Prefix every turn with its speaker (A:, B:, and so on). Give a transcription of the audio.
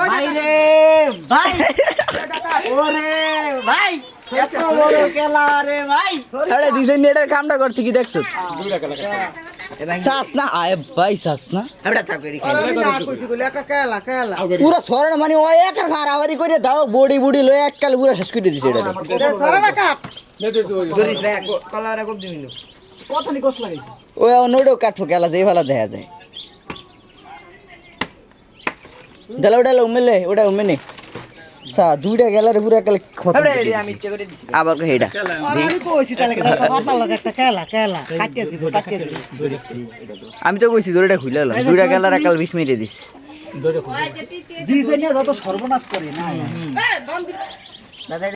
A: ভাই রে ভাই ওরে ভাই এত বড় খেলা রে ভাই।
B: আরে ডিজাইন এটার কামটা করছে কি দেখছ?
C: দুই রাখা লাগা
B: শ্বাস না? আয় ভাই শ্বাস না? পুরো সরণ মানে ও একার ফারাবারি করে দাও বডি বুডি লয়ে এককাল পুরো শেষ করে দিছে এটা।
C: দে দে
A: ধরিস না কলারে কব দিমিন কত নি কষ্ট লাগাইছিস?
B: ও নোডো কাঠো কেলা যে ভালো দেখা যায়। দেলা ওটা উমেলে ওটা উমেনে। সা দুইটা গেলার পুরো একাল
A: আমি ইচ্ছে করে দিছি।
B: আবার হেডা
A: আমি কইছি তাহলে পাতা লাগা একটা খেলা খেলা। কাটিয়ে দিব কাটিয়ে দিব।
B: আমি তো কইছি দড়িটা খুলে হলো দুইটা গেলার একাল বিষ মিনিট দিস।
A: জি সে যত সর্বনাশ করে না? দাদা